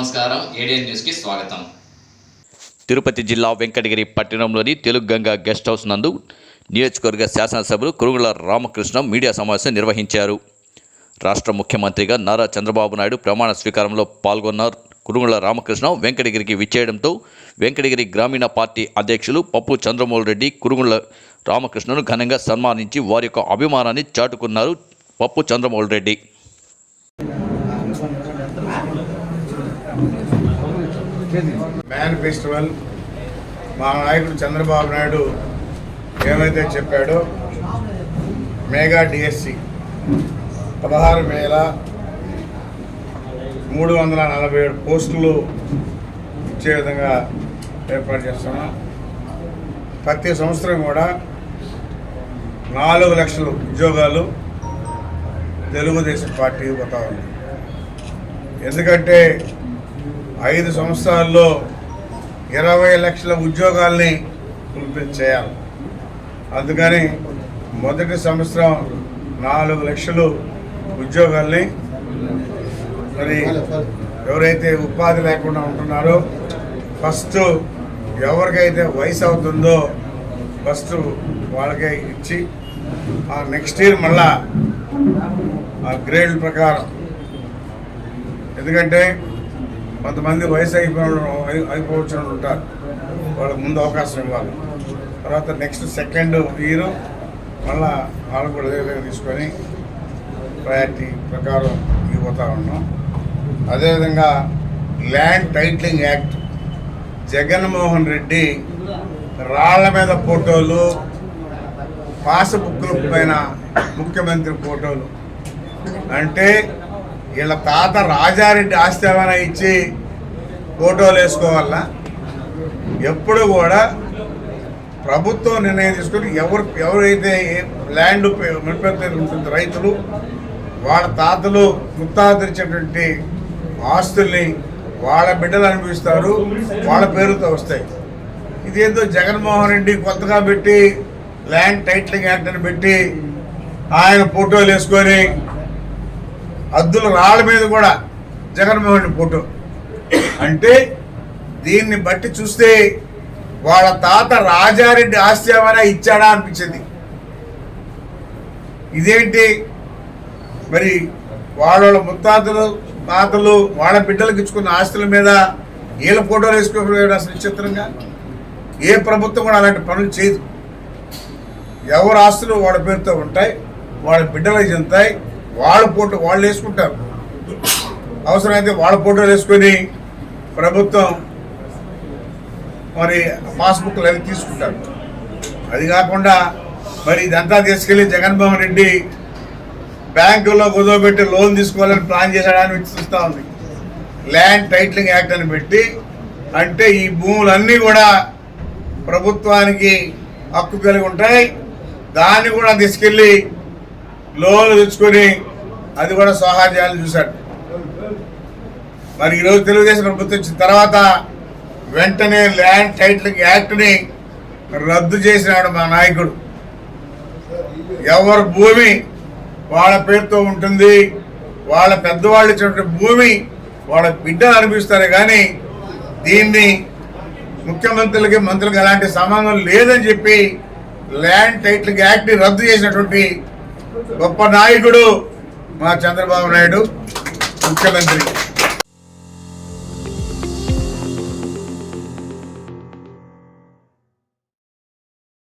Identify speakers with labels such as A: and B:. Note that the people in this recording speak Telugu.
A: నమస్కారం. ఏడియన్ న్యూస్కి స్వాగతం.
B: తిరుపతి జిల్లా వెంకటగిరి పట్టణంలోని తెలుగుగంగ గెస్ట్ హౌస్ నందు నియోజకవర్గ శాసనసభ్యులు కురుగుల రామకృష్ణ మీడియా సమావేశం నిర్వహించారు. రాష్ట్ర ముఖ్యమంత్రిగా నారా చంద్రబాబు నాయుడు ప్రమాణ స్వీకారంలో పాల్గొన్నారు. కురుగుల రామకృష్ణ వెంకటగిరికి విచ్చేయడంతో వెంకటగిరి గ్రామీణ పార్టీ అధ్యక్షులు పప్పు చంద్రమోహన్ రెడ్డి కురుగుల రామకృష్ణను ఘనంగా సన్మానించి వారి యొక్క అభిమానాన్ని చాటుకున్నారు పప్పు చంద్రమోహన్ రెడ్డి.
C: మ్యాన్ ఫెస్టివల్ మా నాయకుడు చంద్రబాబు నాయుడు ఏమైతే చెప్పాడో మేఘా డిఎస్సి పదహారు వేల మూడు వందల నలభై ఏడు పోస్టులు ఇచ్చే విధంగా ఏర్పాటు చేస్తున్నాం. ప్రతి సంవత్సరం కూడా నాలుగు లక్షల ఉద్యోగాలు తెలుగుదేశం పార్టీ పోతా ఉంది. ఎందుకంటే ఐదు సంవత్సరాల్లో ఇరవై లక్షల ఉద్యోగాల్ని ఫుల్ఫిల్ చేయాలి. అందుకని మొదటి సంవత్సరం నాలుగు లక్షలు ఉద్యోగాల్ని మరి ఎవరైతే ఉపాధి లేకుండా ఉంటున్నారో ఫస్ట్ ఎవరికైతే వయసు అవుతుందో ఫస్ట్ వాళ్ళకే ఇచ్చి ఆ నెక్స్ట్ ఇయర్ మళ్ళా ఆ గ్రేడ్ ప్రకారం. ఎందుకంటే కొంతమంది వయసు అయిపోయిన అయిపోవచ్చు ఉంటారు. వాళ్ళకి ముందు అవకాశం ఇవ్వాలి. తర్వాత నెక్స్ట్ సెకండ్ ఇయర్ మళ్ళా వాళ్ళు కూడా అదే విధంగా తీసుకొని ప్రయారిటీ ప్రకారం ఇవ్వతా ఉన్నాం. అదేవిధంగా land titling act Jaganmohan Reddy రాళ్ళ మీద ఫోటోలు పాస్బుక్ల పైన ముఖ్యమంత్రి ఫోటోలు. అంటే వీళ్ళ తాత రాజారెడ్డి ఆస్తి ఏమైనా ఇచ్చి ఫోటోలు వేసుకోవాల? ఎప్పుడు కూడా ప్రభుత్వం నిర్ణయం తీసుకొని ఎవరు ఎవరైతే ల్యాండ్ మెడిపెత్త ఉంటుంది రైతులు వాళ్ళ తాతలు ముత్తాతరిచేటువంటి ఆస్తుల్ని వాళ్ళ బిడ్డలు అనుభవిస్తారు వాళ్ళ పేరుతో వస్తాయి. ఇదేందో జగన్మోహన్ రెడ్డి కొత్తగా పెట్టి ల్యాండ్ టైటిలింగ్ యాక్ట్ అని పెట్టి ఆయన ఫోటోలు వేసుకొని అద్దుల రాళ్ళ మీద కూడా జగన్మోహన్ రెడ్డి ఫోటో. అంటే దీన్ని బట్టి చూస్తే వాళ్ళ తాత రాజారెడ్డి ఆస్తి ఏమైనా ఇచ్చాడా అనిపించింది. ఇదేంటి? మరి వాళ్ళ ముత్తాతలు తాతలు వాళ్ళ బిడ్డలకు ఇచ్చుకున్న ఆస్తుల మీద వీళ్ళ ఫోటోలు వేసుకోవడం అసలు విచిత్రంగా ఏ ప్రభుత్వం కూడా అలాంటి పనులు చేయదు. ఎవరు ఆస్తులు వాళ్ళ పేరుతో ఉంటాయి వాళ్ళ బిడ్డలకు చెందుతాయి వాళ్ళ ఫోటో వాళ్ళు వేసుకుంటారు. అవసరమైతే వాళ్ళ ఫోటోలు వేసుకొని ప్రభుత్వం మరి పాస్బుక్లు అవి తీసుకుంటారు. అది కాకుండా మరి ఇదంతా తీసుకెళ్ళి జగన్మోహన్ రెడ్డి బ్యాంకుల్లో కుదవబెట్టి లోన్ తీసుకోవాలని ప్లాన్ చేశాడని చూస్తూ ఉంది. ల్యాండ్ టైటిలింగ్ యాక్ట్ అని పెట్టి అంటే ఈ భూములన్నీ కూడా ప్రభుత్వానికి హక్కు కలిగి ఉంటాయి. దాన్ని కూడా తీసుకెళ్ళి లోన్లు తెచ్చుకొని అది కూడా సోహా చేయాలని చూశాడు. మరి ఈరోజు తెలుగుదేశం ప్రభుత్వం వచ్చిన తర్వాత వెంటనే ల్యాండ్ టైటిలింగ్ యాక్ట్ని రద్దు చేసినాడు మా నాయకుడు. ఎవరి భూమి వాళ్ళ పేరుతో ఉంటుంది వాళ్ళ పెద్దవాళ్ళు ఇచ్చినటువంటి భూమి వాళ్ళ బిడ్డలు అనిపిస్తారు కానీ దీన్ని ముఖ్యమంత్రులకి మంత్రులకి ఎలాంటి సంబంధం లేదని చెప్పి ల్యాండ్ టైటిల్ యాక్ట్ని రద్దు చేసినటువంటి గొప్ప నాయకుడు మా చంద్రబాబు నాయుడు ముఖ్యమంత్రి.